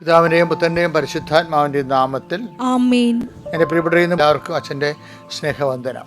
പിതാവിന്റെയും പുത്രന്റെയും പരിശുദ്ധാത്മാവിന്റെയും നാമത്തിൽ പ്രിയപ്പെട്ടവരെയും എല്ലാവർക്കും അച്ഛന്റെ സ്നേഹവന്ദനം.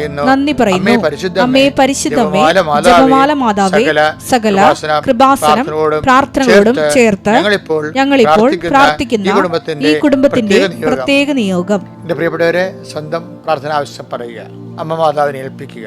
പറയുന്നു. നന്ദി പറയുന്നു അമ്മേ പരിശുദ്ധമേ ജപമാല മാതാവേ, സകല കൃപാസന പ്രാർത്ഥനകളോടും ചേർത്ത് ഞങ്ങളിപ്പോൾ പ്രാർത്ഥിക്കുന്ന ഈ കുടുംബത്തിന്റെ പ്രത്യേക നിയോഗം. എന്റെ പ്രിയപ്പെട്ടവരെ സ്വന്തം പ്രാർത്ഥന ആവശ്യം പറയുക അമ്മ മാതാവിനെ ഏൽപ്പിക്കുക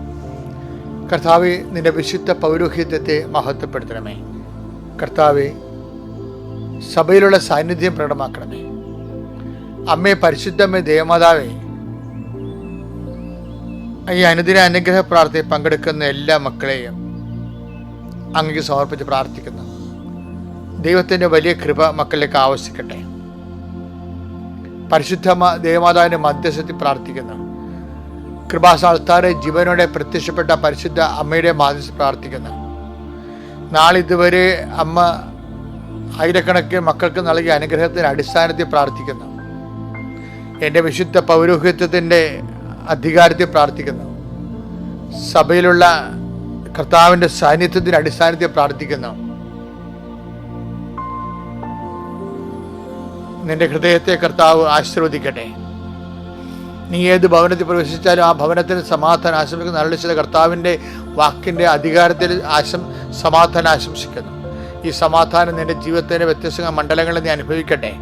കർത്താവെ നിന്റെ വിശുദ്ധ പൗരോഹിത്യത്തെ മഹത്വപ്പെടുത്തണമേ. കർത്താവെ സഭയിലുള്ള സാന്നിധ്യം പ്രകടമാക്കണമേ. അമ്മേ പരിശുദ്ധമ്മേ ദേവമാതാവേ ഈ അനുദിന അനുഗ്രഹ പ്രാർത്ഥനയിൽ പങ്കെടുക്കുന്ന എല്ലാ മക്കളെയും അങ്ങേക്ക് സമർപ്പിച്ച് പ്രാർത്ഥിക്കുന്നു. ദൈവത്തിന്റെ വലിയ കൃപ മക്കളിലേക്ക് ആവശ്യിക്കട്ടെ പരിശുദ്ധ ദേവമാതാവിന്റെ മധ്യസ്ഥത്തിൽ പ്രാർത്ഥിക്കുന്നു. കൃപാസാൽത്താറെ ജീവനോടെ പ്രത്യക്ഷപ്പെട്ട പരിശുദ്ധ അമ്മയുടെ മാതിസ് പ്രാർത്ഥിക്കുന്നു. നാളിതുവരെ അമ്മ ആയിരക്കണക്കിന് മക്കൾക്ക് നൽകിയ അനുഗ്രഹത്തിന് അടിസ്ഥാനത്തിൽ പ്രാർത്ഥിക്കുന്നു. എന്റെ വിശുദ്ധ പൗരോഹിത്യത്തിന്റെ അധികാരത്തിൽ പ്രാർത്ഥിക്കുന്നു. സഭയിലുള്ള കർത്താവിന്റെ സാന്നിധ്യത്തിന്റെ അടിസ്ഥാനത്തിൽ പ്രാർത്ഥിക്കുന്നു. നിന്റെ ഹൃദയത്തെ കർത്താവ് ആശീർവദിക്കട്ടെ. നീ ഏത് ഭവനത്തിൽ പ്രവേശിച്ചാലും ആ ഭവനത്തിന് സമാധാനം ആശംസിക്കുന്ന. ചില കർത്താവിന്റെ വാക്കിന്റെ അധികാരത്തിൽ ആശം സമാധാനം ആശംസിക്കുന്നു. ഈ സമാധാനം നിന്റെ ജീവിതത്തിന്റെ വ്യത്യസ്ത മണ്ഡലങ്ങളിൽ നീ അനുഭവിക്കട്ടെ.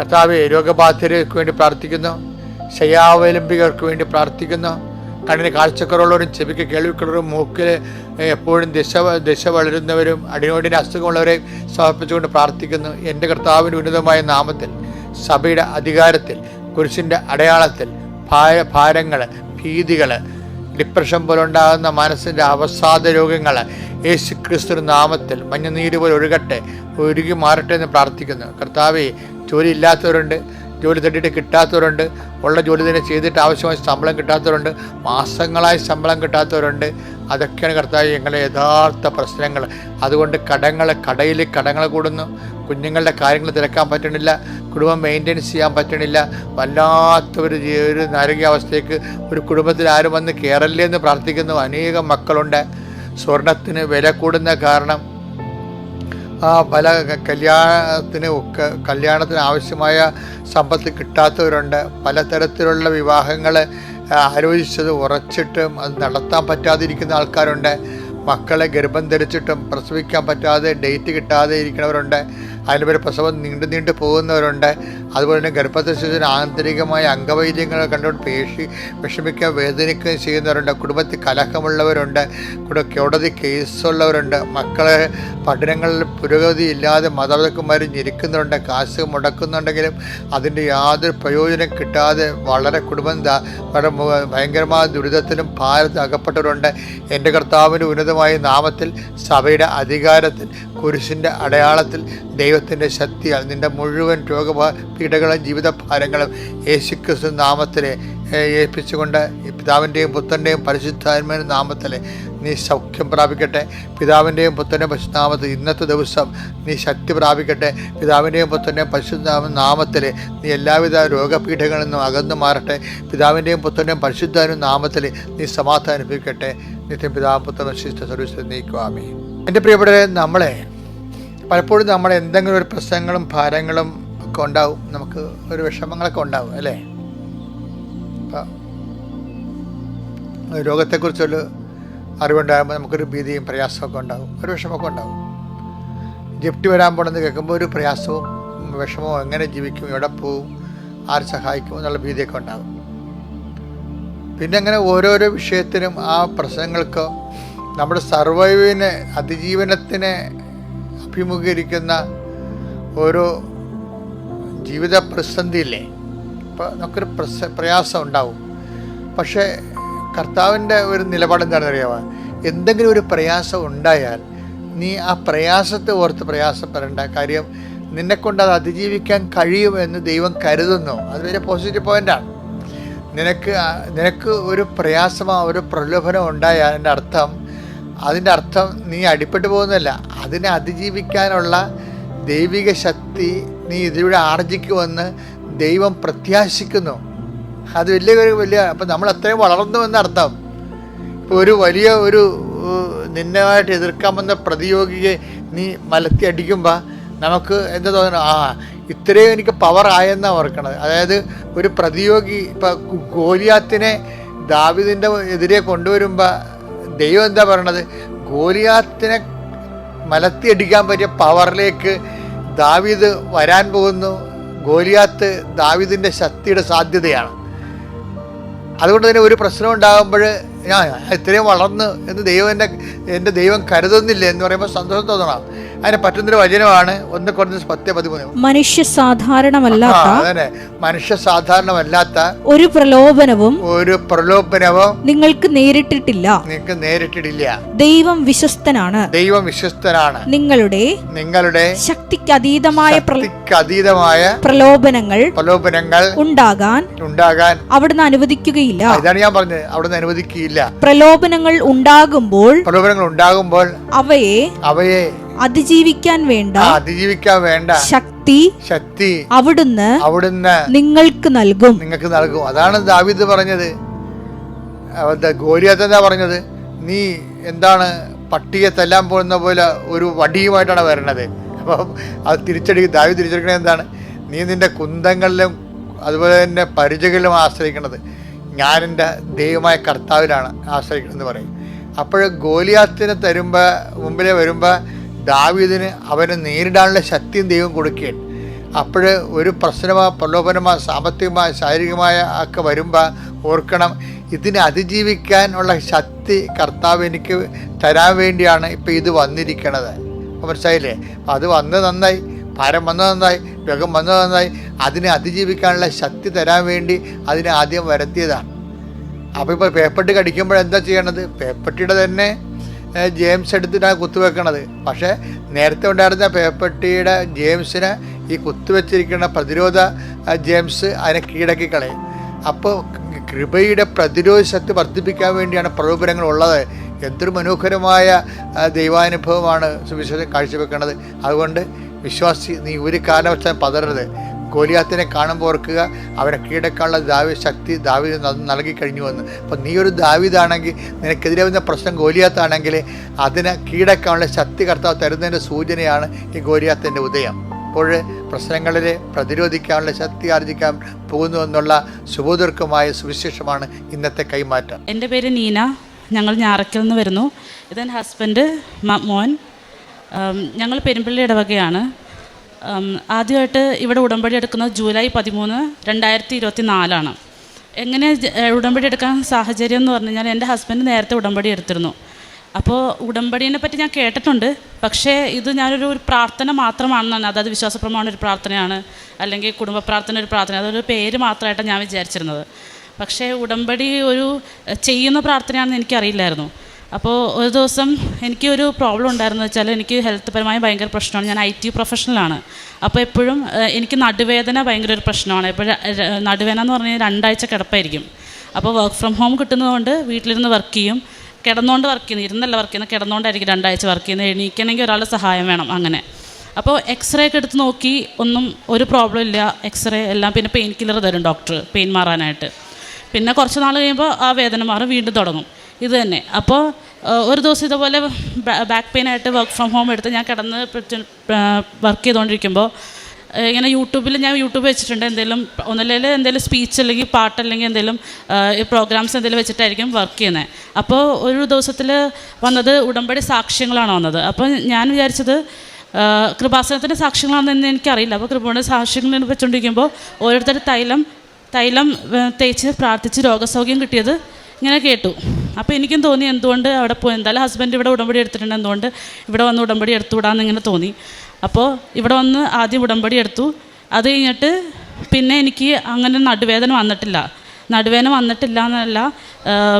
കർത്താവ് രോഗബാധിതർക്ക് വേണ്ടി പ്രാർത്ഥിക്കുന്നു. ശയ്യാവലംബികർക്ക് വേണ്ടി പ്രാർത്ഥിക്കുന്നു. കണ്ണിന് കാഴ്ചക്കുറവുള്ളവരും ചെവിക്ക് കേൾവിക്കുള്ളവരും മൂക്കിൽ എപ്പോഴും ദിശ ദിശ വളരുന്നവരും അടിനോടിന് അസുഖമുള്ളവരെ സമർപ്പിച്ചുകൊണ്ട് പ്രാർത്ഥിക്കുന്നു. എന്റെ കർത്താവിന്റെ ഉന്നതമായ നാമത്തിൽ സഭയുടെ അധികാരത്തിൽ കുരിശിന്റെ അടയാളത്തിൽ ഭാര ഭാരങ്ങൾ ഭീതികൾ ഡിപ്രഷൻ പോലുണ്ടാകുന്ന മനസ്സിന്റെ അവസാദ രോഗങ്ങൾ യേശു ക്രിസ്തു നാമത്തിൽ മഞ്ഞനീര് പോലെ ഒഴുകട്ടെ ഒഴുകി മാറട്ടെ എന്ന് പ്രാർത്ഥിക്കുന്നു. കർത്താവെ ജോലി ഇല്ലാത്തവരുണ്ട് ജോലി തട്ടിയിട്ട് കിട്ടാത്തവരുണ്ട് ഉള്ള ജോലി തന്നെ ചെയ്തിട്ട് ആവശ്യമായ ശമ്പളം കിട്ടാത്തവരുണ്ട് മാസങ്ങളായി ശമ്പളം കിട്ടാത്തവരുണ്ട് അതൊക്കെയാണ് കർത്താവ് ഞങ്ങളുടെ യഥാർത്ഥ പ്രശ്നങ്ങൾ. അതുകൊണ്ട് കടങ്ങൾ കടയിൽ കടങ്ങൾ കൂടുന്നു. കുഞ്ഞുങ്ങളുടെ കാര്യങ്ങൾ തിരക്കാൻ പറ്റണില്ല. കുടുംബം മെയിന്റെയിൻസ് ചെയ്യാൻ പറ്റണില്ല. വല്ലാത്ത ഒരു ഒരു നാരകീയാവസ്ഥയ്ക്ക് ഒരു കുടുംബത്തിൽ ആരും വന്ന് കയറല്ലേ എന്ന് പ്രാർത്ഥിക്കുന്നു. അനേകം മക്കളുണ്ട്. സ്വർണത്തിന് വില കൂടുന്ന കാരണം ആ പല കല്യാണത്തിന് കല്യാണത്തിന് ആവശ്യമായ സമ്പത്ത് കിട്ടാത്തവരുണ്ട്. പലതരത്തിലുള്ള വിവാഹങ്ങൾ ആലോചിച്ചത് ഉറച്ചിട്ടും അത് നടത്താൻ പറ്റാതിരിക്കുന്ന ആൾക്കാരുണ്ട്. മക്കളെ ഗർഭം ധരിച്ചിട്ടും പ്രസവിക്കാൻ പറ്റാതെ ഡേറ്റ് കിട്ടാതെ ഇരിക്കുന്നവരുണ്ട്. അതിന് പേര് പ്രസവം നീണ്ടു നീണ്ടു പോകുന്നവരുണ്ട്. അതുപോലെ തന്നെ ഗർഭദശത്തിന് ആന്തരികമായ അംഗവൈദ്യങ്ങൾ കണ്ടുകൊണ്ട് പേശി വിഷമിക്കുകയും വേദനിക്കുകയും ചെയ്യുന്നവരുണ്ട്. കുടുംബത്തിൽ കലഹമുള്ളവരുണ്ട്. കൂടെ കോടതി കേസുള്ളവരുണ്ട്. മക്കളെ പഠനങ്ങളിൽ പുരോഗതി ഇല്ലാതെ മാതാപിതാക്കന്മാർ ഞെരുക്കുന്നുണ്ട്. കാശ് മുടക്കുന്നുണ്ടെങ്കിലും അതിന്റെ യാതൊരു പ്രയോജനം കിട്ടാതെ വളരെ കുടുംബം വളരെ ഭയങ്കരമായ ദുരിതത്തിലും ഭാരത്തിൽ അകപ്പെട്ടവരുണ്ട്. എന്റെ കർത്താവിന്റെ ഉന്നതമായ നാമത്തിൽ സഭയുടെ അധികാരത്തിൽ കുരിശിന്റെ അടയാളത്തിൽ ദൈവത്തിന്റെ ശക്തിയാൽ നിന്റെ മുഴുവൻ രോഗപീഠകളും ജീവിതഭാരങ്ങളും യേശുക്രിസ്തു നാമത്തിലെ ഏൽപ്പിച്ചുകൊണ്ട് പിതാവിന്റെയും പുത്രന്റെയും പരിശുദ്ധാത്മ നാമത്തിൽ നീ സൗഖ്യം പ്രാപിക്കട്ടെ. പിതാവിന്റെയും പുത്രന്റെയും പശുനാമത്തിൽ ഇന്നത്തെ ദിവസം നീ ശക്തി പ്രാപിക്കട്ടെ. പിതാവിന്റെയും പുത്രന്റെയും പരിശുദ്ധ നാമത്തിൽ നീ എല്ലാവിധ രോഗപീഠങ്ങളിൽ നിന്നും അകന്നു മാറട്ടെ. പിതാവിന്റെയും പുത്രന്റെയും പരിശുദ്ധാനും നാമത്തിൽ നീ സമാധാനിപ്പിക്കട്ടെ. നിത്യം പിതാവ് പുത്ര പരിശുദ്ധ സർവീസ് നീക്കുവാമേ എന്റെ പ്രിയപ്പെട്ടവരെ നമ്മളെ പലപ്പോഴും നമ്മൾ എന്തെങ്കിലും ഒരു പ്രശ്നങ്ങളും ഭാരങ്ങളും ഒക്കെ ഉണ്ടാവും. നമുക്ക് ഒരു വിഷമങ്ങളൊക്കെ ഉണ്ടാവും അല്ലേ? രോഗത്തെക്കുറിച്ചൊരു അറിവുണ്ടാകുമ്പോൾ നമുക്കൊരു ഭീതിയും പ്രയാസമൊക്കെ ഉണ്ടാകും ഒരു വിഷമമൊക്കെ ഉണ്ടാവും. ജപ്തി വരാൻ പോണെന്ന് കേൾക്കുമ്പോൾ ഒരു പ്രയാസവും വിഷമവും എങ്ങനെ ജീവിക്കും എവിടെ പോവും ആര് സഹായിക്കും എന്നുള്ള ഭീതിയൊക്കെ ഉണ്ടാകും പിന്നെ അങ്ങനെ ഓരോരോ വിഷയത്തിനും ആ പ്രശ്നങ്ങൾക്ക് നമ്മുടെ സർവൈവിനെ അതിജീവനത്തിനെ അഭിമുഖീകരിക്കുന്ന ഓരോ ജീവിത പ്രതിസന്ധിയില്ലേ ഇപ്പോൾ നമുക്കൊരു പ്രസ പ്രയാസം ഉണ്ടാവും പക്ഷേ കർത്താവിന്റെ ഒരു നിലപാട് എന്താണെന്ന് അറിയാമോ എന്തെങ്കിലും ഒരു പ്രയാസം ഉണ്ടായാൽ നീ ആ പ്രയാസത്തെ ഓർത്ത് പ്രയാസപ്പെടേണ്ട കാര്യം നിന്നെക്കൊണ്ട് അത് അതിജീവിക്കാൻ കഴിയുമെന്ന് ദൈവം കരുതുന്നു. അത് വലിയ പോസിറ്റീവ് പോയിന്റാണ് നിനക്ക് നിനക്ക് ഒരു പ്രയാസമോ ഒരു പ്രലോഭനം ഉണ്ടായാൽ അതിന്റെ അർത്ഥം അതിന്റെ അർത്ഥം നീ അടിപ്പെട്ടു പോകുന്നതല്ല. അതിനെ അതിജീവിക്കാനുള്ള ദൈവിക ശക്തി നീ ഇതിലൂടെ ആർജിക്കുമെന്ന് ദൈവം പ്രത്യാശിക്കുന്നു. അത് വലിയ ഒരു വലിയ അപ്പം നമ്മൾ അത്രയും വളർന്നു എന്നർത്ഥം ഇപ്പോൾ ഒരു വലിയ ഒരു നിന്നമായിട്ട് എതിർക്കാൻ വന്ന പ്രതിയോഗിയെ നീ മലത്തി അടിക്കുമ്പോൾ നമുക്ക് എന്താ തോന്നുന്നു? ആ ഇത്രയും എനിക്ക് പവർ ആയെന്നാണ് ഓർക്കണത്. അതായത് ഒരു പ്രതിയോഗി ഇപ്പം ഗോലിയാത്തിനെ ദാവിദിന്റെ എതിരെ കൊണ്ടുവരുമ്പോൾ ദൈവം എന്താ പറയണത്? ഗോലിയാത്തിനെ മലത്തി അടിക്കാൻ പറ്റിയ പവറിലേക്ക് ദാവീദ് വരാൻ പോകുന്നു. ഗോലിയാത്ത് ദാവീദിന്റെ ശക്തിയുടെ സാധ്യതയാണ്. അതുകൊണ്ട് തന്നെ ഒരു പ്രശ്നം ഉണ്ടാകുമ്പോൾ ഞാൻ ഇത്രയും വളർന്ന് എന്ന് ദൈവം എന്റെ എന്റെ ദൈവം കരുതുന്നില്ല എന്ന് പറയുമ്പോൾ സന്തോഷം തോന്നണം. അതിന് പറ്റുന്നൊരു വചനമാണ് ഒന്ന് കുറഞ്ഞ പത്ത് പതിമൂന്ന്. മനുഷ്യ സാധാരണമല്ലാത്ത അതന്നെ. മനുഷ്യ സാധാരണമല്ലാത്ത ഒരു പ്രലോഭനവും ഒരു പ്രലോഭനവും നിങ്ങൾക്ക് നേരിട്ടിട്ടില്ല. നിങ്ങൾക്ക് നേരിട്ടിട്ടില്ല. ദൈവം വിശ്വസ്തനാണ്. ദൈവം വിശ്വസ്തനാണ്. നിങ്ങളുടെ നിങ്ങളുടെ ശക്തിക്ക് അതീതമായ അതീതമായ പ്രലോഭനങ്ങൾ പ്രലോഭനങ്ങൾ ഉണ്ടാകാൻ ഉണ്ടാകാൻ അവിടുന്ന് അനുവദിക്കുകയില്ല. ഇതാണ് ഞാൻ പറഞ്ഞത്. അവിടുന്ന് അനുവദിക്കുകയില്ല. പ്രലോഭനങ്ങൾ ഉണ്ടാകുമ്പോൾ പ്രലോഭനങ്ങൾ ഉണ്ടാകുമ്പോൾ അവയെ അവയെ അതിജീവിക്കാൻ വേണ്ട അതിജീവിക്കാൻ വേണ്ട. ശക്തി ശക്തി അവിടുന്ന് അവിടുന്ന് നിങ്ങൾക്ക് നൽകും. നിങ്ങൾക്ക് നൽകും. അതാണ് ദാവിദ് പറഞ്ഞത്. ഗോരിയത്ത് എന്താ പറഞ്ഞത്? നീ എന്താണ് പട്ടിയെ തല്ലാൻ പോകുന്ന പോലെ ഒരു വടിയുമായിട്ടാണ് വരണത്. അപ്പം അത് തിരിച്ചടി ദാവി തിരിച്ചടിക്കണത് എന്താണ്? നീ നിന്റെ കുന്തങ്ങളിലും അതുപോലെ തന്നെ പരിചകളിലും ആശ്രയിക്കണത്. ഞാൻ എന്റെ ദൈവമായ കർത്താവിലാണ് ആശ്രയിക്കണമെന്ന് പറയും. അപ്പോൾ ഗോലിയാത്തിന് തരുമ്പോൾ മുമ്പിലെ വരുമ്പോൾ ദാവീദിന് അവനെ നേരിടാനുള്ള ശക്തിയും ദൈവം കൊടുക്കുകയാണ്. അപ്പോൾ ഒരു പ്രശ്നമോ പ്രലോഭനമോ സാമ്പത്തികമായ ശാരീരികമായ ഒക്കെ വരുമ്പോൾ ഓർക്കണം ഇതിനെ അതിജീവിക്കാനുള്ള ശക്തി കർത്താവ് എനിക്ക് തരാൻ വേണ്ടിയാണ് ഇപ്പോൾ ഇത് വന്നിരിക്കണത്. മനസ്സിലായില്ലേ? അത് വന്ന് നന്നായി ഭാരം വന്നത് നന്നായി രോഗം വന്നത് നന്നായി അതിനെ അതിജീവിക്കാനുള്ള ശക്തി തരാൻ വേണ്ടി അതിനെ ആദ്യം വരുത്തിയതാണ്. അപ്പോൾ ഇപ്പോൾ പേപ്പട്ടി കടിക്കുമ്പോൾ എന്താ ചെയ്യണത് പേപ്പട്ടിയുടെ തന്നെ ജെയിംസ് എടുത്തിട്ടാണ് കുത്തുവെക്കണത് പക്ഷേ നേരത്തെ ഉണ്ടായിരുന്ന പേപ്പട്ടിയുടെ ജെയിംസിന് ഈ കുത്തുവെച്ചിരിക്കുന്ന പ്രതിരോധ ജെയിംസ് അതിനെ കീഴടക്കി കളയും. അപ്പോൾ കൃപയുടെ പ്രതിരോധ ശക്തി വർദ്ധിപ്പിക്കാൻ വേണ്ടിയാണ് പ്രലോഭനങ്ങൾ ഉള്ളത് എന്തൊരു മനോഹരമായ ദൈവാനുഭവമാണ് സുവിശേഷം കാഴ്ചവെക്കുന്നത് അതുകൊണ്ട് വിശ്വാസി നീ ഒരു കാലവർഷം പതറരുത്. ഗോലിയാത്തിനെ കാണുമ്പോൾ ഓർക്കുക അവരെ കീഴടക്കാനുള്ള ദാവി ശക്തി ദാവി നൽകി കഴിഞ്ഞു എന്ന്. അപ്പം നീ ഒരു ദാവിദാണെങ്കിൽ നിനക്കെതിരെ വരുന്ന പ്രശ്നം ഗോലിയാത്താണെങ്കിൽ അതിനെ കീഴടക്കാനുള്ള ശക്തി കർത്താവ് തരുന്നതിന്റെ സൂചനയാണ് ഈ ഗോലിയാത്തിന്റെ ഉദയം. അപ്പോൾ പ്രശ്നങ്ങളിൽ പ്രതിരോധിക്കാനുള്ള ശക്തി ആർജിക്കാൻ പോകുന്നു എന്നുള്ള സുബോധർക്കമായ സുവിശേഷമാണ് ഇന്നത്തെ കൈമാറ്റം. എന്റെ പേര് നീന. ഞങ്ങൾ ഞാറയ്ക്കൽ നിന്ന് വരുന്നു. ഇതെന്റെ ഹസ്ബൻഡ് മോൻ. ഞങ്ങൾ പെരുമ്പള്ളി ഇടവകയാണ്. ആദ്യമായിട്ട് ഇവിടെ ഉടമ്പടി എടുക്കുന്നത് ജൂലൈ പതിമൂന്ന് രണ്ടായിരത്തി ഇരുപത്തി നാലാണ് എങ്ങനെ ഉടമ്പടി എടുക്കാൻ സാഹചര്യം എന്ന് പറഞ്ഞു കഴിഞ്ഞാൽ എന്റെ ഹസ്ബൻഡ് നേരത്തെ ഉടമ്പടി എടുത്തിരുന്നു. അപ്പോൾ ഉടമ്പടീനെ പറ്റി ഞാൻ കേട്ടിട്ടുണ്ട്. പക്ഷേ ഇത് ഞാനൊരു ഒരു പ്രാർത്ഥന മാത്രമാണെന്നാണ്. അതായത് വിശ്വാസ പ്രമാണം ഒരു പ്രാർത്ഥനയാണ്. അല്ലെങ്കിൽ കുടുംബ പ്രാർത്ഥന ഒരു പ്രാർത്ഥന. അതൊരു പേര് മാത്രമായിട്ടാണ് ഞാൻ വിചാരിച്ചിരുന്നത്. പക്ഷേ ഉടമ്പടി ഒരു ചെയ്യുന്ന പ്രാർത്ഥനയാണെന്ന് എനിക്കറിയില്ലായിരുന്നു. അപ്പോൾ ഒരു ദിവസം എനിക്ക് ഒരു പ്രോബ്ലം ഉണ്ടായിരുന്നു വെച്ചാൽ എനിക്ക് ഹെൽത്ത് പരമായി ഭയങ്കര പ്രശ്നമാണ്. ഞാൻ ഐ ടി പ്രൊഫഷണലാണ് അപ്പോൾ എപ്പോഴും എനിക്ക് നടുവേദന ഭയങ്കര ഒരു പ്രശ്നമാണ്. എപ്പോഴും നടുവേദന എന്ന് പറഞ്ഞാൽ രണ്ടാഴ്ച കിടപ്പായിരിക്കും. അപ്പോൾ വർക്ക് ഫ്രം ഹോം കിട്ടുന്നതുകൊണ്ട് വീട്ടിലിരുന്ന് വർക്ക് ചെയ്യും. കിടന്നുകൊണ്ട് വർക്ക് ചെയ്യുന്നത് ഇരുന്നല്ല വർക്ക് ചെയ്യുന്നത് കിടന്നുകൊണ്ടായിരിക്കും രണ്ടാഴ്ച വർക്ക് ചെയ്യുന്നത്. എണീക്കണമെങ്കിൽ ഒരാളുടെ സഹായം വേണം അങ്ങനെ. അപ്പോൾ എക്സ്റേ ഒക്കെ എടുത്ത് നോക്കി ഒന്നും ഒരു പ്രോബ്ലം ഇല്ല. എക്സ്റേ എല്ലാം പിന്നെ പെയിൻ കില്ലർ തരും ഡോക്ടർ പെയിൻ മാറാനായിട്ട്. പിന്നെ കുറച്ച് നാൾ കഴിയുമ്പോൾ ആ വേദന മാറും വീണ്ടും തുടങ്ങും. ഇത് തന്നെ. അപ്പോൾ ഒരു ദിവസം ഇതുപോലെ ബാക്ക് പെയിൻ ആയിട്ട് വർക്ക് ഫ്രം ഹോം എടുത്ത് ഞാൻ കിടന്ന് വർക്ക് ചെയ്തുകൊണ്ടിരിക്കുമ്പോൾ ഇങ്ങനെ യൂട്യൂബിൽ ഞാൻ യൂട്യൂബ് വെച്ചിട്ടുണ്ട്. എന്തെങ്കിലും ഒന്നല്ലെങ്കിൽ എന്തെങ്കിലും സ്പീച്ച് അല്ലെങ്കിൽ പാട്ട് അല്ലെങ്കിൽ എന്തെങ്കിലും പ്രോഗ്രാംസ് എന്തെങ്കിലും വെച്ചിട്ടായിരിക്കും വർക്ക് ചെയ്യുന്നത് അപ്പോൾ ഒരു ദിവസത്തിൽ വന്നത് ഉടമ്പടി സാക്ഷ്യങ്ങളാണ് വന്നത്. അപ്പോൾ ഞാൻ വിചാരിച്ചത് കൃപാസനത്തിന്റെ സാക്ഷ്യങ്ങളാണെന്ന് എനിക്കറിയില്ല. അപ്പോൾ കൃപയുടെ സാക്ഷ്യങ്ങൾ വെച്ചുകൊണ്ടിരിക്കുമ്പോൾ ഓരോരുത്തർ തൈലം തൈലം തേച്ച് പ്രാർത്ഥിച്ച് രോഗസൗഖ്യം കിട്ടിയത് ഇങ്ങനെ കേട്ടു. അപ്പോൾ എനിക്കും തോന്നി എന്തുകൊണ്ട് അവിടെ പോയി എന്തായാലും ഹസ്ബൻഡ് ഇവിടെ ഉടമ്പടി എടുത്തിട്ടുണ്ട്. എന്തുകൊണ്ട് ഇവിടെ വന്ന് ഉടമ്പടി എടുത്തുവിടാന്ന് ഇങ്ങനെ തോന്നി. അപ്പോൾ ഇവിടെ വന്ന് ആദ്യം ഉടമ്പടി എടുത്തു. അത് കഴിഞ്ഞിട്ട് പിന്നെ എനിക്ക് അങ്ങനെ നടുവേദന വന്നിട്ടില്ല. നടുവേദന വന്നിട്ടില്ല എന്നല്ല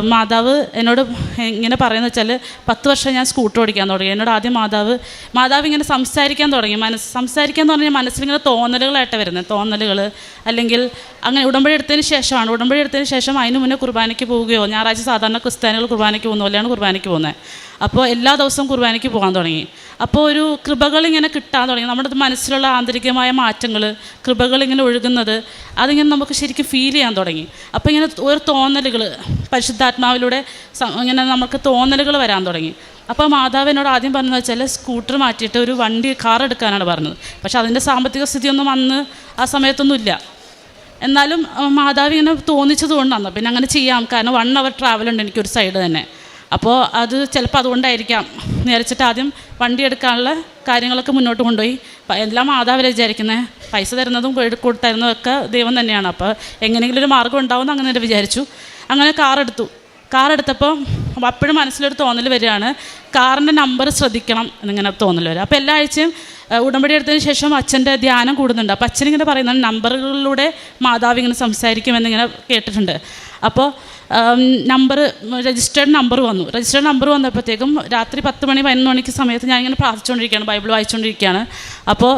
മാതാവ് എന്നോട് ഇങ്ങനെ പറയുന്നത് വെച്ചാൽ പത്ത് വർഷം ഞാൻ സ്കൂട്ടർ ഓടിക്കാൻ തുടങ്ങി. എന്നോട് ആദ്യം മാതാവ് മാതാവ് ഇങ്ങനെ സംസാരിക്കാൻ തുടങ്ങി. മനസ്സ് സംസാരിക്കാൻ പറഞ്ഞാൽ മനസ്സിലിങ്ങനെ തോന്നലുകളായിട്ട് വരുന്നത്. തോന്നലുകൾ അല്ലെങ്കിൽ അങ്ങനെ ഉടമ്പടി എടുത്തതിന് ശേഷമാണ്. ഉടമ്പടി എടുത്തതിന് ശേഷം അതിന് മുന്നേ കുർബാനയ്ക്ക് പോവുകയോ ഞായറാഴ്ച സാധാരണ ക്രിസ്ത്യാനികൾ കുർബാനയ്ക്ക് പോകുന്ന പോലെയാണ് കുർബാനയ്ക്ക് പോകുന്നത്. അപ്പോൾ എല്ലാ ദിവസവും കുർബാനയ്ക്ക് പോകാൻ തുടങ്ങി. അപ്പോൾ ഒരു കൃപകളിങ്ങനെ കിട്ടാൻ തുടങ്ങി. നമ്മുടെ മനസ്സിലുള്ള ആന്തരികമായ മാറ്റങ്ങൾ കൃപകളിങ്ങനെ ഒഴുകുന്നത് അതിങ്ങനെ നമുക്ക് ശരിക്കും ഫീൽ ചെയ്യാൻ തുടങ്ങി. അപ്പോൾ ഇങ്ങനെ ഒരു തോന്നലുകൾ പരിശുദ്ധാത്മാവിലൂടെ ഇങ്ങനെ നമുക്ക് തോന്നലുകൾ വരാൻ തുടങ്ങി. അപ്പോൾ മാതാവ് എന്നോട് ആദ്യം പറഞ്ഞത് വെച്ചാൽ സ്കൂട്ടർ മാറ്റിയിട്ട് ഒരു വണ്ടി കാർ എടുക്കാനാണ് പറഞ്ഞത്. പക്ഷേ അതിന്റെ സാമ്പത്തിക സ്ഥിതിയൊന്നും അന്ന് ആ സമയത്തൊന്നുമില്ല. എന്നാലും മാതാവ് ഇങ്ങനെ തോന്നിച്ചത് കൊണ്ടാണ്. പിന്നെ അങ്ങനെ ചെയ്യാം. കാരണം വൺ അവർ ട്രാവൽ ഉണ്ട് എനിക്കൊരു സൈഡ് തന്നെ. അപ്പോൾ അത് ചിലപ്പോൾ അതുകൊണ്ടായിരിക്കാം. നേരിച്ചിട്ട് ആദ്യം വണ്ടി എടുക്കാനുള്ള കാര്യങ്ങളൊക്കെ മുന്നോട്ട് കൊണ്ടുപോയി. എല്ലാം മാതാവിലെ വിചാരിക്കുന്നത് പൈസ തരുന്നതും കൊടുത്തരുന്നതും ഒക്കെ ദൈവം തന്നെയാണ്. അപ്പോൾ എങ്ങനെയെങ്കിലും ഒരു മാർഗം ഉണ്ടാവുമെന്ന് അങ്ങനെ വിചാരിച്ചു. അങ്ങനെ കാർ എടുത്തു. കാർ എടുത്തപ്പോൾ അപ്പോഴും മനസ്സിലൊരു തോന്നൽ വരികയാണ് കാറിന്റെ നമ്പർ ശ്രദ്ധിക്കണം എന്നിങ്ങനെ തോന്നൽ വരും. അപ്പോൾ എല്ലാ ആഴ്ചയും ഉടമ്പടി എടുത്തതിന് ശേഷം അച്ഛന്റെ ധ്യാനം കൂടുന്നുണ്ട്. അപ്പോൾ അച്ഛനിങ്ങനെ പറയുന്നത് നമ്പറുകളിലൂടെ മാതാവ് ഇങ്ങനെ സംസാരിക്കുമെന്നിങ്ങനെ കേട്ടിട്ടുണ്ട്. അപ്പോൾ നമ്പർ രജിസ്റ്റേർഡ് നമ്പർ വന്നു. രജിസ്റ്റേർഡ് നമ്പർ വന്നപ്പോഴത്തേക്കും രാത്രി പത്ത് മണി പതിനൊന്ന് മണിക്ക് സമയത്ത് ഞാൻ ഇങ്ങനെ പ്രാർത്ഥിച്ചുകൊണ്ടിരിക്കുകയാണ് ബൈബിൾ വായിച്ചുകൊണ്ടിരിക്കുകയാണ്. അപ്പോൾ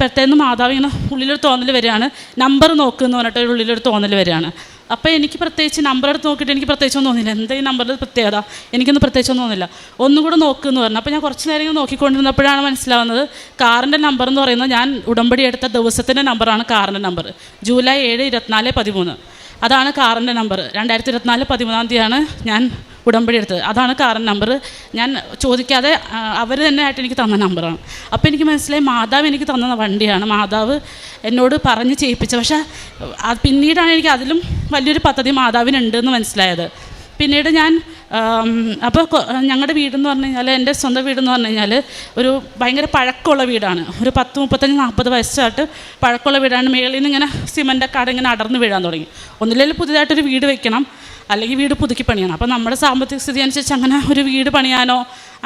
പെട്ടെന്ന് മാതാവ് ഇങ്ങനെ ഉള്ളിലൊരു തോന്നൽ വരികയാണ്. നമ്പർ നോക്കുമെന്ന് പറഞ്ഞിട്ട് ഉള്ളിലൊരു തോന്നൽ വരികയാണ്. അപ്പോൾ എനിക്ക് പ്രത്യേകിച്ച് നമ്പർ എടുത്ത് നോക്കിയിട്ട് എനിക്ക് പ്രത്യേകിച്ചൊന്നും തോന്നില്ല എന്താ ഈ നമ്പറിൽ പ്രത്യേകത? എനിക്കൊന്നും പ്രത്യേകിച്ചൊന്നും തോന്നില്ല ഒന്നും കൂടെ നോക്കുമെന്ന് പറഞ്ഞു. അപ്പോൾ ഞാൻ കുറച്ച് നേരം നോക്കിക്കൊണ്ടിരുന്നപ്പോഴാണ് മനസ്സിലാവുന്നത് കാറിന്റെ നമ്പർ എന്ന് പറയുന്നത് ഞാൻ ഉടമ്പടി എടുത്ത ദിവസത്തിന്റെ നമ്പറാണ് കാറിന്റെ നമ്പർ ജൂലൈ ഏഴ് ഇരുപത്തിനാല് പതിമൂന്ന്. അതാണ് കാറിന്റെ നമ്പർ. രണ്ടായിരത്തി ഇരുപത്തിനാല് പതിമൂന്നാം തീയതിയാണ് ഞാൻ ഉടമ്പടി എടുത്തത്. അതാണ് കാറിന്റെ നമ്പർ. ഞാൻ ചോദിക്കാതെ അവർ തന്നെ ആയിട്ട് എനിക്ക് തന്ന നമ്പറാണ്. അപ്പോൾ എനിക്ക് മനസ്സിലായി മാതാവ് എനിക്ക് തന്ന വണ്ടിയാണ്. മാതാവ് എന്നോട് പറഞ്ഞ് ചെയ്യിപ്പിച്ചത്. പക്ഷേ പിന്നീടാണ് എനിക്ക് അതിലും വലിയൊരു പദ്ധതി മാതാവിനുണ്ട് എന്ന് മനസ്സിലായത്. പിന്നീട് ഞാൻ അപ്പോൾ ഞങ്ങളുടെ വീടെന്ന് പറഞ്ഞു കഴിഞ്ഞാൽ എന്റെ സ്വന്തം വീടെന്ന് പറഞ്ഞു കഴിഞ്ഞാൽ ഒരു ഭയങ്കര പഴക്കമുള്ള വീടാണ്. ഒരു പത്ത് മുപ്പത്തഞ്ച് നാൽപ്പത് വയസ്സായിട്ട് പഴക്കമുള്ള വീടാണ്. മേളിൽ നിന്ന് ഇങ്ങനെ സിമന്റൊക്കെ അവിടെ ഇങ്ങനെ അടർന്ന് വീഴാൻ തുടങ്ങി. ഒന്നില്ലെങ്കിൽ പുതിയതായിട്ടൊരു വീട് വെക്കണം? അല്ലെങ്കിൽ വീട് പുതുക്കി പണിയണം. അപ്പോൾ നമ്മുടെ സാമ്പത്തിക സ്ഥിതി അനുസരിച്ച് അങ്ങനെ ഒരു വീട് പണിയാനോ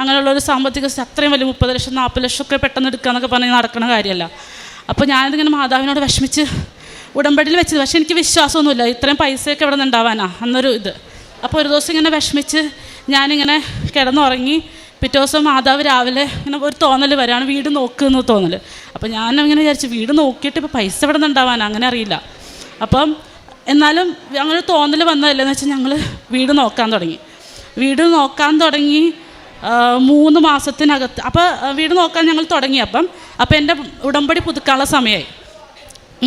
അങ്ങനെയുള്ള ഒരു സാമ്പത്തിക സ്ഥിതി അത്രയും വലിയ മുപ്പത് ലക്ഷം നാൽപ്പത് ലക്ഷം ഒക്കെ പെട്ടെന്ന് എടുക്കുക എന്നൊക്കെ പറഞ്ഞാൽ നടക്കുന്ന കാര്യമല്ല. അപ്പോൾ ഞാനിതിങ്ങനെ മാതാവിനോട് വിഷമിച്ച് ഉടമ്പടിയിൽ വെച്ചത്. പക്ഷേ എനിക്ക് വിശ്വാസമൊന്നുമില്ല. ഇത്രയും പൈസയൊക്കെ ഇവിടെ നിന്ന് ഉണ്ടാവാനാ. അന്നൊരു ഇത്. അപ്പോൾ ഒരു ദിവസം ഇങ്ങനെ വിഷമിച്ച് ഞാനിങ്ങനെ കിടന്നുറങ്ങി. പിറ്റേ ദിവസം മാതാവ് രാവിലെ ഇങ്ങനെ ഒരു തോന്നൽ വരാണ് വീട് നോക്കുന്ന തോന്നൽ അപ്പോൾ ഞാൻ ഇങ്ങനെ വിചാരിച്ചു വീട് നോക്കിയിട്ട് ഇപ്പോൾ പൈസ ഇവിടെ നിന്നുണ്ടാവാൻ അങ്ങനെ അറിയില്ല. അപ്പം എന്നാലും അങ്ങനെ തോന്നൽ വന്നതല്ലെന്ന് വെച്ചാൽ ഞങ്ങൾ വീട് നോക്കാൻ തുടങ്ങി. വീട് നോക്കാൻ തുടങ്ങി മൂന്ന് മാസത്തിനകത്ത്. അപ്പോൾ വീട് നോക്കാൻ ഞങ്ങൾ തുടങ്ങി അപ്പം. അപ്പോൾ എന്റെ ഉടമ്പടി പുതുക്കാനുള്ള സമയമായി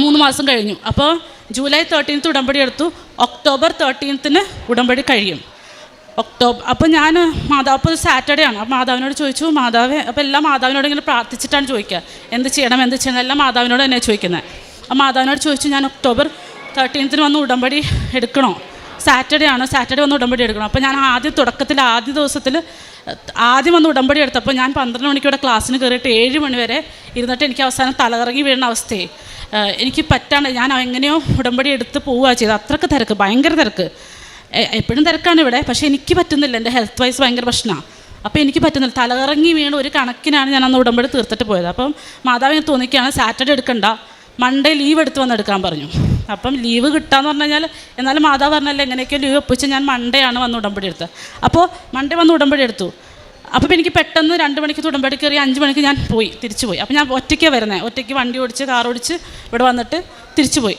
മൂന്ന് മാസം കഴിഞ്ഞു. അപ്പോൾ ജൂലൈ തേർട്ടീൻത്ത് ഉടമ്പടി എടുത്തു. ഒക്ടോബർ തേർട്ടീൻത്തിന് ഉടമ്പടി കഴിയും. ഒക്ടോബർ അപ്പോൾ ഞാൻ മാതാവ് അപ്പോൾ സാറ്റർഡേ ആണ്. അപ്പോൾ മാതാവിനോട് ചോദിച്ചു മാതാവ് അപ്പോൾ എല്ലാം മാതാവിനോട് ഇങ്ങനെ പ്രാർത്ഥിച്ചിട്ടാണ് ചോദിക്കുക എന്ത് ചെയ്യണം എന്ത് ചെയ്യണം? എല്ലാം മാതാവിനോട് തന്നെ ചോദിക്കുന്നത് അപ്പോൾ മാതാവിനോട് ചോദിച്ചു ഞാൻ ഒക്ടോബർ തേർട്ടീൻത്തിന് വന്ന് ഉടമ്പടി എടുക്കണോ? സാറ്റർഡേ ആണ്. സാറ്റർഡേ വന്ന് ഉടമ്പടി എടുക്കണം. അപ്പോൾ ഞാൻ ആദ്യം തുടക്കത്തിൽ ആദ്യ ദിവസത്തിൽ ആദ്യം വന്ന് ഉടമ്പടി എടുത്തപ്പോൾ ഞാൻ പന്ത്രണ്ട് മണിക്കൂടെ ക്ലാസ്സിന് കയറിയിട്ട് ഏഴ് മണി വരെ ഇരുന്നിട്ട് എനിക്ക് അവസാനം തലകറങ്ങി വീഴുന്ന അവസ്ഥയെ എനിക്ക് പറ്റാണ്ട് ഞാൻ എങ്ങനെയോ ഉടമ്പടി എടുത്ത് പോവുക ചെയ്തത്. അത്രയ്ക്ക് തിരക്ക് ഭയങ്കര തിരക്ക്. എപ്പോഴും തിരക്കാണ് ഇവിടെ. പക്ഷേ എനിക്ക് പറ്റുന്നില്ല. എന്റെ ഹെൽത്ത് വൈസ് ഭയങ്കര പ്രശ്നമാണ് അപ്പോൾ എനിക്ക് പറ്റുന്നില്ല. തലകറങ്ങി വീണ് ഒരു കണക്കിനാണ് ഞാൻ അന്ന് ഉടമ്പടി തീർത്തിട്ട് പോയത്. അപ്പം മാതാവിനെ തോന്നിക്കുകയാണ് സാറ്റർഡേ എടുക്കണ്ട. മൺഡേ ലീവ് എടുത്ത് വന്ന് എടുക്കാൻ പറഞ്ഞു. അപ്പം ലീവ് കിട്ടാന്ന് പറഞ്ഞു കഴിഞ്ഞാൽ എന്നാലും മാതാവ് പറഞ്ഞല്ലേ എങ്ങനെയൊക്കെയോ ലീവ് ഒപ്പിച്ച് ഞാൻ മൺഡേ ആണ് വന്ന് ഉടമ്പടി എടുത്തത് അപ്പോൾ മൺഡേ വന്ന് ഉടമ്പടി എടുത്തു. അപ്പം എനിക്ക് പെട്ടെന്ന് രണ്ട് മണിക്ക് ഉടമ്പടി കയറി അഞ്ച് മണിക്ക് ഞാൻ പോയി തിരിച്ചു പോയി. അപ്പം ഞാൻ ഒറ്റയ്ക്കാണ് വരുന്നത് ഒറ്റയ്ക്ക് വണ്ടി ഓടിച്ച് കാർ ഓടിച്ച് ഇവിടെ വന്നിട്ട് തിരിച്ചു പോയി.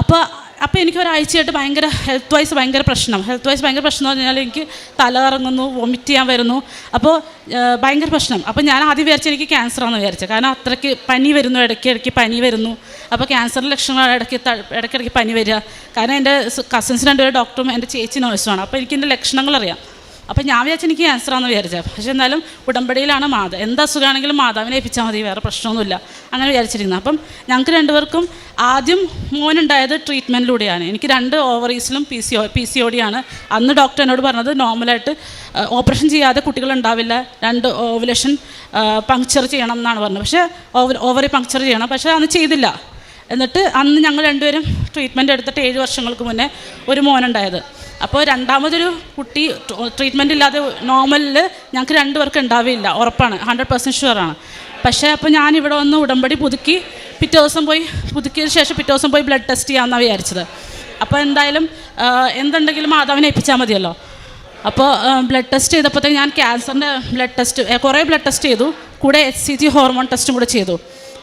അപ്പോൾ അപ്പോൾ എനിക്ക് ഒരാഴ്ചയായിട്ട് ഭയങ്കര ഹെൽത്ത് വൈസ് ഭയങ്കര പ്രശ്നം. ഹെൽത്ത് വൈസ് ഭയങ്കര പ്രശ്നം എന്ന് പറഞ്ഞാൽ എനിക്ക് തല കറങ്ങുന്നു വൊമിറ്റ് ചെയ്യാൻ വരുന്നു. അപ്പോൾ ഭയങ്കര പ്രശ്നം. അപ്പോൾ ഞാൻ ആദ്യം വിചാരിച്ചു എനിക്ക് ക്യാൻസറാണെന്ന് വിചാരിച്ചത്. കാരണം അത്രയ്ക്ക് പനി വരുന്നു ഇടയ്ക്ക് ഇടയ്ക്ക് പനി വരുന്നു. അപ്പോൾ ക്യാൻസറിന്റെ ലക്ഷണങ്ങൾ ഇടയ്ക്ക് ഇടയ്ക്കിടയ്ക്ക് പനി വരിക. കാരണം എന്റെ കസിൻസ് രണ്ടുപേരും ഡോക്ടറും എന്റെ ചേച്ചി നഴ്സുമാണ് അപ്പോൾ എനിക്ക് എന്റെ ലക്ഷണങ്ങൾ അറിയാം. അപ്പം ഞാൻ വിചാരിച്ചു എനിക്ക് ക്യാൻസറാണെന്ന് വിചാരിച്ചത്. പക്ഷേ എന്നാലും ഉടമ്പടിയിലാണ് മാത. എന്ത് അസുഖമാണെങ്കിലും മാതാവിനെ ഏൽപ്പിച്ചാൽ മതി വേറെ പ്രശ്നമൊന്നുമില്ല. അങ്ങനെ വിചാരിച്ചിരിക്കുന്നത് അപ്പം ഞങ്ങൾക്ക് രണ്ടുപേർക്കും ആദ്യം മോനുണ്ടായത് ട്രീറ്റ്മെന്റിലൂടെയാണ് എനിക്ക് രണ്ട് ഓവറീസിലും P C O P C O അന്ന് ഡോക്ടർ എന്നോട് പറഞ്ഞത് നോർമലായിട്ട് ഓപ്പറേഷൻ ചെയ്യാതെ കുട്ടികളുണ്ടാവില്ല രണ്ട് ഓവുലേഷൻ പങ്ക്ചർ ചെയ്യണം എന്നാണ് പറഞ്ഞത്. പക്ഷേ ഓവർ ഓവറി പങ്ക്ചർ ചെയ്യണം. പക്ഷേ അന്ന് ചെയ്തില്ല. എന്നിട്ട് അന്ന് ഞങ്ങൾ രണ്ടുപേരും ട്രീറ്റ്മെന്റ് എടുത്തിട്ട് ഏഴ് വർഷങ്ങൾക്ക് മുന്നേ ഒരു മോനുണ്ടായത്. അപ്പോൾ രണ്ടാമതൊരു കുട്ടി ട്രീറ്റ്മെന്റ് ഇല്ലാതെ നോർമലിൽ ഞങ്ങൾക്ക് രണ്ടുപേർക്ക് ഉണ്ടാവില്ല ഉറപ്പാണ് ഹൺഡ്രഡ് പെർസെന്റ് ഷുവറാണ് പക്ഷേ അപ്പോൾ ഞാൻ ഇവിടെ വന്ന് ഉടമ്പടി പുതുക്കി പിറ്റേ ദിവസം പോയി പുതുക്കിയതിന് ശേഷം പിറ്റേ ദിവസം പോയി ബ്ലഡ് ടെസ്റ്റ് ചെയ്യാമെന്നാണ് വിചാരിച്ചത്. അപ്പോൾ എന്തായാലും എന്തുണ്ടെങ്കിലും മാതാവിനെ ഏൽപ്പിച്ചാൽ മതിയല്ലോ. അപ്പോൾ ബ്ലഡ് ടെസ്റ്റ് ചെയ്തപ്പോഴത്തേക്ക് ഞാൻ ക്യാൻസറിന്റെ ബ്ലഡ് ടെസ്റ്റ് കുറേ ബ്ലഡ് ടെസ്റ്റ് ചെയ്തു കൂടെ എച്ച് സി ജി ഹോർമോൺ ടെസ്റ്റും കൂടെ ചെയ്തു.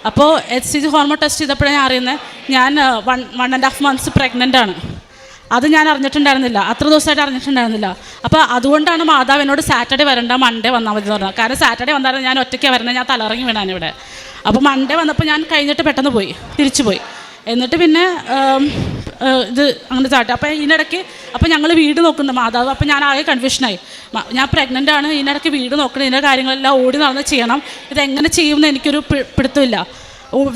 അപ്പോൾ H C G hormone test ചെയ്തപ്പോഴാണ് ഞാൻ അറിയുന്നത് ഞാൻ one one and half months pregnant ആണ്. അത് ഞാൻ അറിഞ്ഞിട്ടുണ്ടായിരുന്നില്ല. അത്ര ദിവസമായിട്ട് അറിഞ്ഞിട്ടുണ്ടായിരുന്നില്ല. അപ്പോൾ അതുകൊണ്ടാണ് മാതാവ് എന്നോട് സാറ്റർഡേ വരണ്ട മൺഡേ വന്നാൽ മതി എന്ന് പറഞ്ഞത്. കാരണം സാറ്റർഡേ വന്നാൽ ഞാൻ ഒറ്റയ്ക്ക് വരുന്നത് ഞാൻ തലറങ്ങി വീണാൻ ഇവിടെ. അപ്പോൾ മൺഡേ വന്നപ്പോൾ ഞാൻ കഴിഞ്ഞിട്ട് പെട്ടെന്ന് പോയി തിരിച്ചു പോയി. എന്നിട്ട് പിന്നെ ഇത് അങ്ങനെ ചാട്ടി അപ്പോൾ ഇതിനിടയ്ക്ക് അപ്പോൾ ഞങ്ങൾ വീട് നോക്കുന്നു മാതാവ്. അപ്പോൾ ഞാൻ ആകെ കൺഫ്യൂഷനായി ഞാൻ പ്രഗ്നന്റ് ആണ് ഇതിനിടയ്ക്ക് വീട് നോക്കണം ഇതിന്റെ കാര്യങ്ങളെല്ലാം ഓടി നടന്ന് ചെയ്യണം. ഇതെങ്ങനെ ചെയ്യുമെന്ന് എനിക്കൊരു പിടുത്തമില്ല.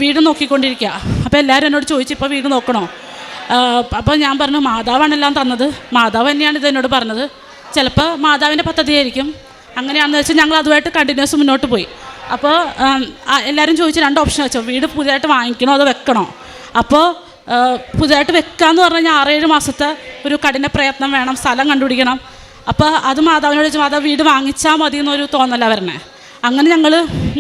വീട് നോക്കിക്കൊണ്ടിരിക്കുക അപ്പോൾ എല്ലാവരും എന്നോട് ചോദിച്ചു ഇപ്പോൾ വീട് നോക്കണോ? അപ്പോൾ ഞാൻ പറഞ്ഞു മാതാവാണെല്ലാം തന്നത്. മാതാവ് തന്നെയാണ് ഇതെന്നോട് പറഞ്ഞത്. ചിലപ്പോൾ മാതാവിന്റെ പദ്ധതിയായിരിക്കും അങ്ങനെയാണെന്ന് വെച്ചാൽ ഞങ്ങൾ അതുമായിട്ട് കണ്ടിന്യൂസ് മുന്നോട്ട് പോയി. അപ്പോൾ എല്ലാവരും ചോദിച്ചു രണ്ട് ഓപ്ഷൻ വെച്ചോ? വീട് പുതിയതായിട്ട് വാങ്ങിക്കണോ അതോ വെക്കണോ? അപ്പോൾ പുതിയതായിട്ട് വെക്കാന്ന് പറഞ്ഞു കഴിഞ്ഞാൽ ആറേഴ് മാസത്തെ ഒരു കഠിന പ്രയത്നം വേണം സ്ഥലം കണ്ടുപിടിക്കണം. അപ്പോൾ അത് മാതാവിനോട് ചോദിച്ചു മാതാവ് വീട് വാങ്ങിച്ചാൽ മതി എന്നൊരു തോന്നല വരണേ. അങ്ങനെ ഞങ്ങൾ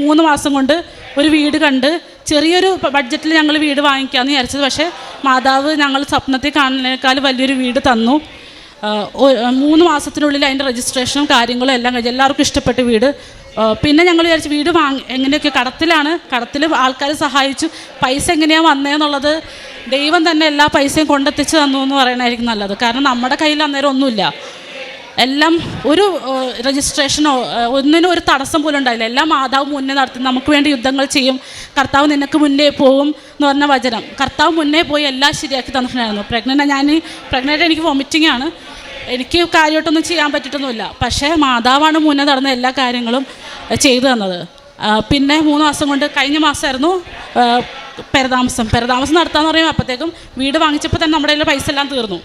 മൂന്ന് മാസം കൊണ്ട് ഒരു വീട് കണ്ട് ചെറിയൊരു ബഡ്ജറ്റിൽ ഞങ്ങൾ വീട് വാങ്ങിക്കാമെന്ന് വിചാരിച്ചത്. പക്ഷേ മാതാവ് ഞങ്ങൾ സ്വപ്നത്തിൽ കാണുന്നതിനേക്കാൾ വലിയൊരു വീട് തന്നു. മൂന്ന് മാസത്തിനുള്ളിൽ അതിന്റെ രജിസ്ട്രേഷനും കാര്യങ്ങളും എല്ലാം കഴിഞ്ഞ് എല്ലാവർക്കും ഇഷ്ടപ്പെട്ട വീട്. പിന്നെ ഞങ്ങൾ വിചാരിച്ചു വീട് വാങ്ങി എങ്ങനെയൊക്കെ കടത്തിലാണ് കടത്തിൽ ആൾക്കാർ സഹായിച്ചു. പൈസ എങ്ങനെയാണ് വന്നതെന്നുള്ളത് ദൈവം തന്നെ എല്ലാ പൈസയും കൊണ്ടെത്തിച്ച് തന്നു എന്ന് പറയണമായിരിക്കും നല്ലത്. കാരണം നമ്മുടെ കയ്യിൽ അന്നേരം ഒന്നുമില്ല. എല്ലാം ഒരു രജിസ്ട്രേഷനോ ഒന്നിനും ഒരു തടസ്സം പോലും ഉണ്ടായില്ല. എല്ലാം മാതാവ് മുന്നേ നടത്തി. നമുക്ക് വേണ്ടി യുദ്ധങ്ങൾ ചെയ്യും. കർത്താവ് നിനക്ക് മുന്നേ പോവും എന്ന് പറഞ്ഞ വചനം. കർത്താവ് മുന്നേ പോയി എല്ലാം ശരിയാക്കി തന്നിട്ടുണ്ടായിരുന്നു. പ്രഗ്നന്റ് ഞാൻ പ്രഗ്നന്റ് എനിക്ക് വോമിറ്റിംഗ് ആണ്. എനിക്ക് കാര്യമായിട്ടൊന്നും ചെയ്യാൻ പറ്റിയിട്ടൊന്നുമില്ല. പക്ഷേ മാതാവാണ് മുന്നേ നടന്ന എല്ലാ കാര്യങ്ങളും ചെയ്തു തന്നത്. പിന്നെ മൂന്ന് മാസം കൊണ്ട് കഴിഞ്ഞ മാസമായിരുന്നു പെരതാമസം. പെരതാമസം നടത്താമെന്ന് പറയുമ്പോൾ അപ്പോഴത്തേക്കും വീട് വാങ്ങിച്ചപ്പോൾ തന്നെ നമ്മുടെ കയ്യിൽ പൈസ എല്ലാം തീർന്നു.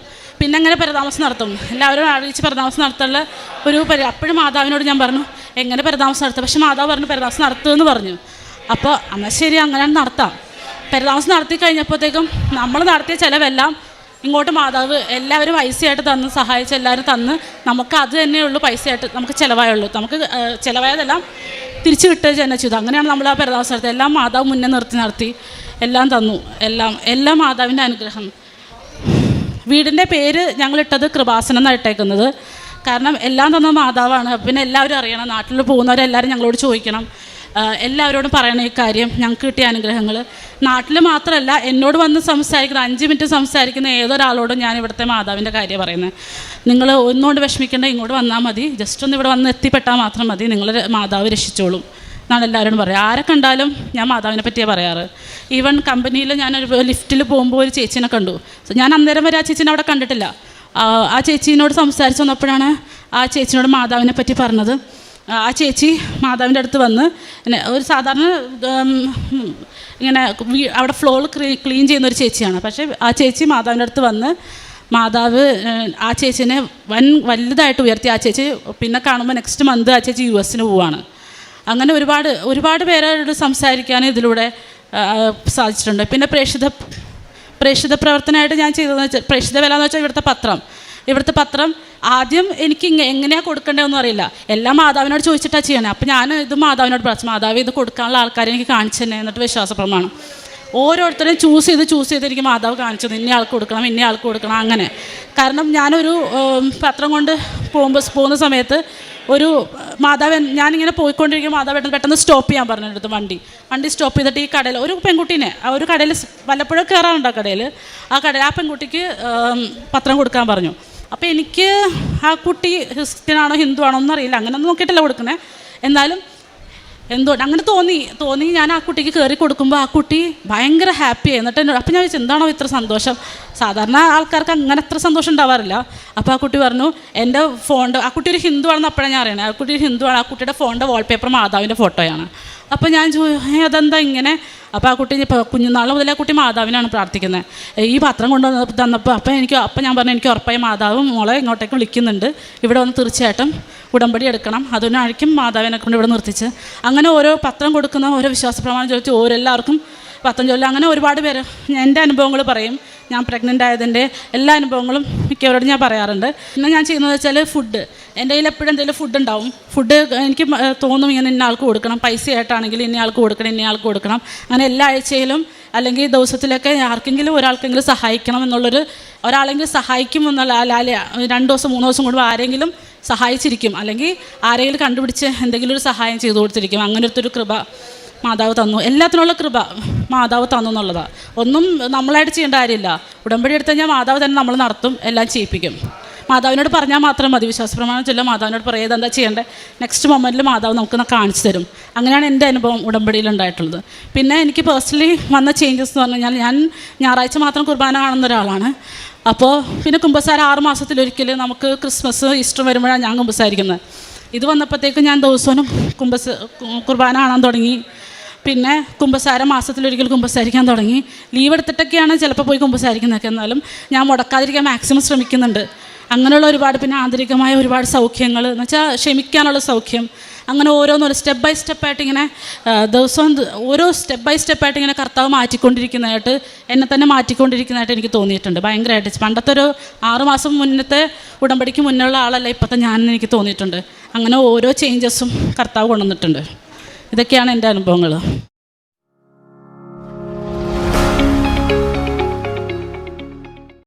പിന്നെ അങ്ങനെ പരതാമസം നടത്തും. എല്ലാവരും അറിയിച്ച് പരതാമസം നടത്താനുള്ള ഒരു പരി അപ്പോഴും മാതാവിനോട് ഞാൻ പറഞ്ഞു എങ്ങനെ പരതാമസം നടത്തും പക്ഷെ മാതാവ് പറഞ്ഞു പരതാമസം നടത്തുമെന്ന് പറഞ്ഞു. അപ്പോൾ എന്നാൽ ശരി അങ്ങനെ നടത്താം. പരതാമസം നടത്തി കഴിഞ്ഞപ്പോഴത്തേക്കും നമ്മൾ നടത്തിയ ചിലവെല്ലാം ഇങ്ങോട്ട് മാതാവ് എല്ലാവരും പൈസയായിട്ട് തന്ന് സഹായിച്ച് എല്ലാവരും തന്ന് നമുക്ക് അത് തന്നെയുള്ളൂ പൈസയായിട്ട് നമുക്ക് ചിലവായുള്ളൂ. നമുക്ക് ചിലവായതെല്ലാം തിരിച്ചു കിട്ടുക തന്നെ ചെയ്തു. അങ്ങനെയാണ് നമ്മൾ ആ പരതാമസം നടത്തിയത്. എല്ലാം മാതാവ് മുന്നേ നിർത്തി നടത്തി എല്ലാം തന്നു. എല്ലാം എല്ലാം മാതാവിന്റെ അനുഗ്രഹം. വീടിന്റെ പേര് ഞങ്ങളിട്ടത് കൃപാസനം എന്നാണ് ഇട്ടേക്കുന്നത്. കാരണം എല്ലാം തന്ന മാതാവാണ്. പിന്നെ എല്ലാവരും അറിയണം. നാട്ടിൽ പോകുന്നവരെല്ലാവരും ഞങ്ങളോട് ചോദിക്കണം. എല്ലാവരോടും പറയണം ഈ കാര്യം. ഞങ്ങൾക്ക് കിട്ടിയ അനുഗ്രഹങ്ങൾ നാട്ടിൽ മാത്രമല്ല എന്നോട് വന്ന് സംസാരിക്കുന്ന അഞ്ച് മിനിറ്റ് സംസാരിക്കുന്ന ഏതൊരാളോടും ഞാൻ ഇവിടുത്തെ മാതാവിന്റെ കാര്യം പറയുന്നത്. നിങ്ങൾ ഒന്നുകൊണ്ട് വിഷമിക്കേണ്ട ഇങ്ങോട്ട് വന്നാൽ മതി. ജസ്റ്റ് ഒന്ന് ഇവിടെ വന്ന് എത്തിപ്പെട്ടാൽ മാത്രം മതി. നിങ്ങൾ മാതാവ് രക്ഷിച്ചോളും. എന്നാണ് എല്ലാവരോടും പറയുക ആരെ കണ്ടാലും ഞാൻ മാതാവിനെ പറ്റിയേ പറയാറ്. ഈവൻ കമ്പനിയിൽ ഞാനൊരു ലിഫ്റ്റിൽ പോകുമ്പോൾ ഒരു ചേച്ചീനെ കണ്ടു. ഞാൻ അന്നേരം വരെ ആ ചേച്ചീനെ അവിടെ കണ്ടിട്ടില്ല. ആ, ചേച്ചീനോട് സംസാരിച്ച് വന്നപ്പോഴാണ് ആ ചേച്ചിനോട് മാതാവിനെ പറ്റി പറഞ്ഞത്. ആ ചേച്ചി മാതാവിന്റെ അടുത്ത് വന്ന് ഒരു സാധാരണ ഇങ്ങനെ അവിടെ ഫ്ലോർ ക്ലീൻ ചെയ്യുന്ന ഒരു ചേച്ചിയാണ്. പക്ഷേ ആ ചേച്ചി മാതാവിന്റെ അടുത്ത് വന്ന് മാതാവ് ആ ചേച്ചിനെ വൻ വലുതായിട്ട് ഉയർത്തി. ആ ചേച്ചി പിന്നെ കാണുമ്പോൾ നെക്സ്റ്റ് മന്ത് ആ ചേച്ചി യു എസിന് പോവാണ്. അങ്ങനെ ഒരുപാട് ഒരുപാട് പേരോട് സംസാരിക്കാൻ ഇതിലൂടെ സാധിച്ചിട്ടുണ്ട്. പിന്നെ പ്രേക്ഷിത പ്രേക്ഷിത പ്രവർത്തനമായിട്ട് ഞാൻ ചെയ്തതെന്ന് വെച്ചാൽ പ്രേക്ഷിത വില എന്ന് വെച്ചാൽ ഇവിടുത്തെ പത്രം. ഇവിടുത്തെ പത്രം ആദ്യം എനിക്ക് ഇങ്ങനെ എങ്ങനെയാണ് കൊടുക്കേണ്ടതെന്നും അറിയില്ല. എല്ലാം മാതാവിനോട് ചോദിച്ചിട്ടാണ് ചെയ്യണേ. അപ്പോൾ ഞാൻ ഇത് മാതാവിനോട് പറഞ്ഞു മാതാവ് ഇത് കൊടുക്കാനുള്ള ആൾക്കാരെ എനിക്ക് കാണിച്ചു തന്നെ എന്നിട്ട് വിശ്വാസ പ്രമാണം ഓരോരുത്തരെയും ചൂസ് ചെയ്ത് ചൂസ് ചെയ്ത് എനിക്ക് മാതാവ് കാണിച്ചത് ഇന്ന ആൾക്ക് കൊടുക്കണം ഇന്ന ആൾക്ക് കൊടുക്കണം അങ്ങനെ. കാരണം ഞാനൊരു പത്രം കൊണ്ട് പോകുമ്പോൾ പോകുന്ന സമയത്ത് ഒരു മാതാവ് എൻ- ഞാനിങ്ങനെ പോയിക്കൊണ്ടിരിക്കുമ്പോൾ മാതാവ് പെട്ടെന്ന് സ്റ്റോപ്പ് ചെയ്യാൻ പറഞ്ഞു എന്റെ വണ്ടി. വണ്ടി സ്റ്റോപ്പ് ചെയ്തിട്ട് ഈ കടയിൽ ഒരു പെൺകുട്ടീനെ ആ ഒരു കടയിൽ വല്ലപ്പോഴും കയറാറുണ്ട് ആ കടയിൽ? ആ കടയിൽ ആ പെൺകുട്ടിക്ക് പത്രം കൊടുക്കാൻ പറഞ്ഞു. അപ്പോൾ എനിക്ക് ആ കുട്ടി ക്രിസ്ത്യനാണോ ഹിന്ദു ആണോ ഒന്നും അറിയില്ല. അങ്ങനെ ഒന്നും നോക്കിയിട്ടല്ല കൊടുക്കണേ എന്നാലും എന്തുകൊണ്ട് അങ്ങനെ തോന്നി. തോന്നി ഞാൻ ആ കുട്ടിക്ക് കയറി കൊടുക്കുമ്പോൾ ആ കുട്ടി ഭയങ്കര ഹാപ്പി എന്നിട്ട് എന്നോട് അപ്പം ഞാൻ ചോദിച്ചു എന്താണോ ഇത്ര സന്തോഷം? സാധാരണ ആൾക്കാർക്ക് അങ്ങനെ അത്ര സന്തോഷം ഉണ്ടാവാറില്ല. അപ്പോൾ ആ കുട്ടി പറഞ്ഞു എന്റെ ഫോണിന്റെ ആ കുട്ടി ഒരു ഹിന്ദു ആണെന്ന് അപ്പോഴാണ് ഞാൻ അറിയണേ. ആ കുട്ടി ഒരു ഹിന്ദു ആണ് ആ കുട്ടിയുടെ ഫോണിന്റെ വാൾപേപ്പർ മാതാവിന്റെ ഫോട്ടോയാണ് അപ്പോൾ ഞാൻ ചോദിച്ചു അതെന്താ ഇങ്ങനെ? അപ്പോൾ ആ കുട്ടി ഇപ്പോൾ കുഞ്ഞുനാൾ മുതലേ കുട്ടി മാതാവിനാണ് പ്രാർത്ഥിക്കുന്നത് ഈ പത്രം കൊണ്ടുവന്ന് തന്നപ്പോൾ അപ്പോൾ എനിക്ക് അപ്പോൾ ഞാൻ പറഞ്ഞു എനിക്ക് ഉറപ്പായി മാതാവും മോളെ ഇങ്ങോട്ടേക്ക് വിളിക്കുന്നുണ്ട്. ഇവിടെ വന്ന് തീർച്ചയായിട്ടും ഉടമ്പടി എടുക്കണം. അതിനായിരിക്കും മാതാവിനെ കൊണ്ട് ഇവിടെ നിർത്തിച്ച്. അങ്ങനെ ഓരോ പത്രം കൊടുക്കുന്ന ഓരോ വിശ്വാസ പ്രമാണം ചോദിച്ച് ഓരെല്ലാവർക്കും പത്രം കൊല്ലം അങ്ങനെ ഒരുപാട് പേര് എന്റെ അനുഭവങ്ങൾ പറയും. ഞാൻ പ്രഗ്നന്റ് ആയതിന്റെ എല്ലാ അനുഭവങ്ങളും മിക്കവരോടും ഞാൻ പറയാറുണ്ട്. പിന്നെ ഞാൻ ചെയ്യുന്നത് വെച്ചാൽ ഫുഡ് എന്റെ കയ്യിൽ എപ്പോഴും എന്തെങ്കിലും ഫുഡ് ഉണ്ടാവും. ഫുഡ് എനിക്ക് തോന്നും ഇങ്ങനെ ഇന്ന ആൾക്ക് കൊടുക്കണം. പൈസ ആയിട്ടാണെങ്കിൽ ഇന്ന ആൾക്ക് കൊടുക്കണം ഇന്ന ആൾക്ക് കൊടുക്കണം. അങ്ങനെ എല്ലാ ആഴ്ചയിലും അല്ലെങ്കിൽ ദിവസത്തിലൊക്കെ ആർക്കെങ്കിലും ഒരാൾക്കെങ്കിലും സഹായിക്കണം എന്നുള്ളൊരു ഒരാളെങ്കിലും സഹായിക്കും എന്നുള്ള അല്ല രണ്ട് ദിവസം മൂന്ന് ദിവസം കൂടുമ്പോൾ ആരെങ്കിലും സഹായിച്ചിരിക്കും. അല്ലെങ്കിൽ ആരെങ്കിലും കണ്ടുപിടിച്ച് എന്തെങ്കിലും ഒരു സഹായം ചെയ്തു കൊടുത്തിരിക്കും. അങ്ങനത്തെ ഒരു കൃപ മാതാവ് തന്നു. എല്ലാത്തിനുള്ള കൃപ മാതാവ് തന്നു എന്നുള്ളതാണ് ഒന്നും നമ്മളായിട്ട് ചെയ്യേണ്ട കാര്യമില്ല. ഉടമ്പടി എടുത്തു കഴിഞ്ഞാൽ മാതാവ് തന്നെ നമ്മൾ നടത്തും എല്ലാം ചെയ്യിപ്പിക്കും. മാതാവിനോട് പറഞ്ഞാൽ മാത്രം മതി. വിശ്വാസപ്രമാണം ചൊല്ല മാതാവിനോട് പറയുക എന്താ ചെയ്യേണ്ടത് നെക്സ്റ്റ് മൊമെന്റിൽ മാതാവ് നമുക്ക് കാണിച്ചു തരും. അങ്ങനെയാണ് എന്റെ അനുഭവം ഉടമ്പടിയിൽ ഉണ്ടായിട്ടുള്ളത്. പിന്നെ എനിക്ക് പേഴ്സണലി വന്ന ചേഞ്ചസ് എന്ന് പറഞ്ഞു കഴിഞ്ഞാൽ ഞാൻ ഞായറാഴ്ച മാത്രം കുർബാന കാണുന്ന ഒരാളാണ്. അപ്പോൾ പിന്നെ കുമ്പസാര ആറ് മാസത്തിലൊരിക്കൽ നമുക്ക് ക്രിസ്മസ് ഈസ്റ്റർ വരുമ്പോഴാണ് ഞാൻ കുമ്പസാരിക്കുന്നത്. ഇത് വന്നപ്പോഴത്തേക്ക് ഞാൻ ദിവസവും കുമ്പസ കുർബാന കാണാൻ തുടങ്ങി. പിന്നെ കുമ്പസാര മാസത്തിലൊരിക്കൽ കുമ്പസാരിക്കാൻ തുടങ്ങി. ലീവ് എടുത്തിട്ടൊക്കെയാണ് ചിലപ്പോൾ പോയി കുമ്പസാരിക്കുന്നതൊക്കെ. എന്നാലും ഞാൻ മുടക്കാതിരിക്കാൻ മാക്സിമം ശ്രമിക്കുന്നുണ്ട്. അങ്ങനെയുള്ള ഒരുപാട് പിന്നെ ആന്തരികമായ ഒരുപാട് സൗഖ്യങ്ങൾ എന്ന് വെച്ചാൽ ക്ഷമിക്കാനുള്ള സൗഖ്യം. അങ്ങനെ ഓരോന്നോരോ സ്റ്റെപ്പ് ബൈ സ്റ്റെപ്പായിട്ട് ഇങ്ങനെ ദിവസവും ഓരോ സ്റ്റെപ്പ് ബൈ സ്റ്റെപ്പായിട്ട് ഇങ്ങനെ കർത്താവ് മാറ്റിക്കൊണ്ടിരിക്കുന്നതായിട്ട് എന്നെ തന്നെ മാറ്റിക്കൊണ്ടിരിക്കുന്നതായിട്ട് എനിക്ക് തോന്നിയിട്ടുണ്ട്. ഭയങ്കരമായിട്ട്. പണ്ടത്തെ ഒരു ആറുമാസം മുന്നത്തെ ഉടമ്പടിക്ക് മുന്നുള്ള ആളല്ല ഇപ്പോഴത്തെ ഞാൻ എനിക്ക് തോന്നിയിട്ടുണ്ട്. അങ്ങനെ ഓരോ ചേഞ്ചസും കർത്താവ് കൊണ്ടുവന്നിട്ടുണ്ട്. ഇതൊക്കെയാണ് എന്റെ അനുഭവങ്ങൾ.